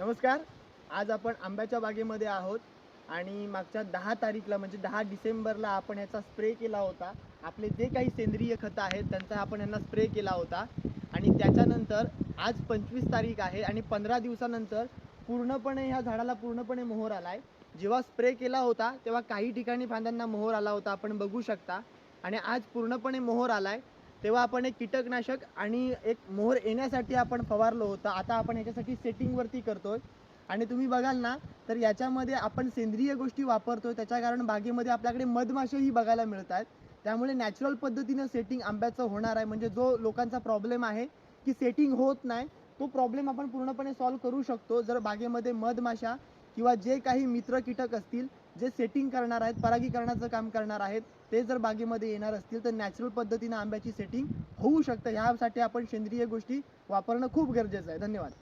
नमस्कार. आज आपण आंब्याच्या बागेमध्ये आहोत आणि मागच्या दहा तारीखला म्हणजे दहा डिसेंबरला आपण ह्याचा स्प्रे केला होता. आपले जे काही सेंद्रिय खतं आहेत त्यांचा आपण यांना स्प्रे केला होता. आणि त्याच्यानंतर आज पंचवीस तारीख आहे आणि पंधरा दिवसानंतर पूर्णपणे ह्या झाडाला पूर्णपणे मोहर आला आहे जेव्हा स्प्रे केला होता तेव्हा काही ठिकाणी फांद्यांना मोहर आला होता. आपण बघू शकता. आणि आज पूर्णपणे मोहर आला आहे तेव्हा आपण एक कीटकनाशक आणि एक मोहर येण्यासाठी आपण फवारलो होतं. आता आपण ह्याच्यासाठी सेटिंगवरती करतोय. आणि तुम्ही बघाल ना तर याच्यामध्ये आपण सेंद्रिय गोष्टी वापरतोय. त्याच्या कारण बागेमध्ये आपल्याकडे मधमाशाही बघायला मिळत आहेत त्यामुळे नॅचरल पद्धतीनं सेटिंग आंब्याचं होणार आहे. म्हणजे जो लोकांचा प्रॉब्लेम आहे की सेटिंग होत नाही तो प्रॉब्लेम आपण पूर्णपणे सॉल्व्ह करू शकतो. जर बागेमध्ये मधमाशा किंवा जे काही मित्र कीटक असतील जे सेटिंग करणार आहेत परागीकरणाचं काम करणार आहेत ते जर बागेमध्ये येणार असतील तर नॅचरल पद्धतीने आंब्याची सेटिंग होऊ शकतं. ह्यासाठी आपण सेंद्रिय गोष्टी वापरणं खूप गरजेचं आहे. धन्यवाद.